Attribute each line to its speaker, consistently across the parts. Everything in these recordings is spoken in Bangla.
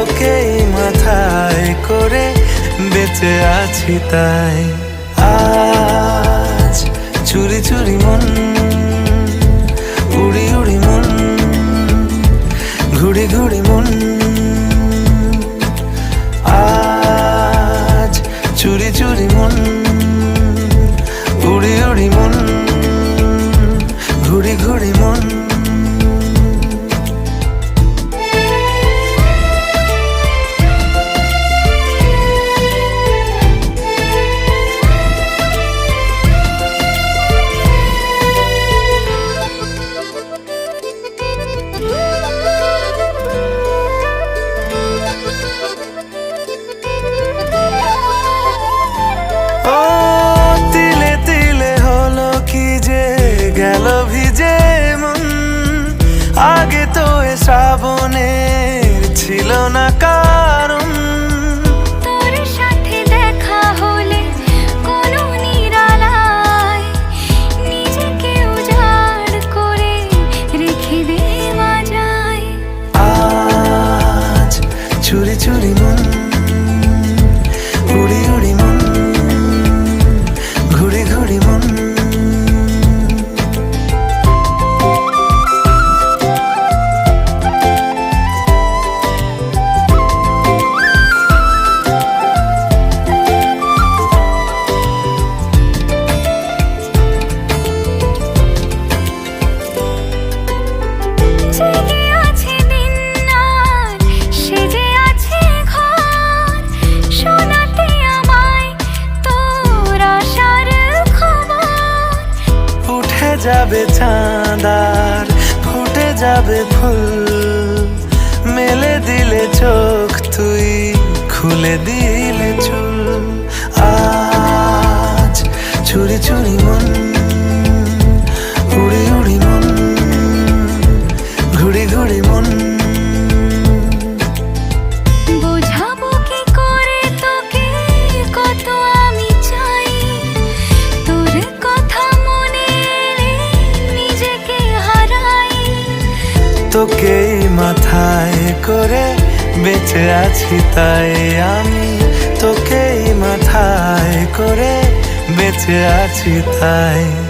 Speaker 1: তোকেই মাথায় করে বেঁচে আছি তাই। আজ চুরি চুরি মন, উড়ি উড়ি মন, ঘুড়ি ঘুড়ি মন। আজ চুরি চুরি মন, উড়ি ভিজে মন। আগে তো এ শ্রাবণের যাবে চাঁদার, ফুটে যাবে ফুল। মেলে দিলে চোখ তুই, খুলে দিলে চুল। আজ চুরি চুরি মন
Speaker 2: তোকে
Speaker 1: মাথায় করে বেঁচে আছি তাই আমি তোকে মাথায় করে বেঁচে আছি তাই।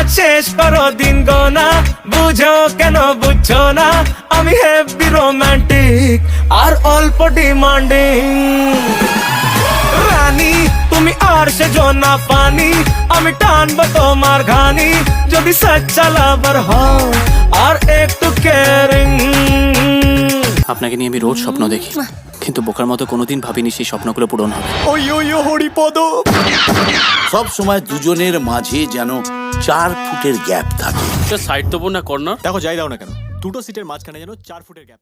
Speaker 3: আজ শেষ করো দিন গোনা। বুঝো কেন বুঝছ না? আমি হেভি রোমান্টিক আর অল্প ডিমান্ডিং রানী তুমি আর সে না পানি। আমি টানবো তোমার ঘানি। যদি সচ্চা লাভার হও আর একটু কেয়ারিং
Speaker 4: আপনাকে নিয়ে আমি রোজ স্বপ্ন দেখি। কিন্তু বোকার মতো কোনোদিন ভাবিনি সেই স্বপ্নগুলো পূরণ হবে।
Speaker 3: ওই ওই হরিপদ।
Speaker 5: সব সময় দুজনের মাঝে যেন চার ফুটের গ্যাপ থাকে।
Speaker 4: সাইড তবু না কর্নার
Speaker 6: দেখো যাই দাও না কেন দুটো সিটের মাঝখানে যেন চার ফুটের গ্যাপ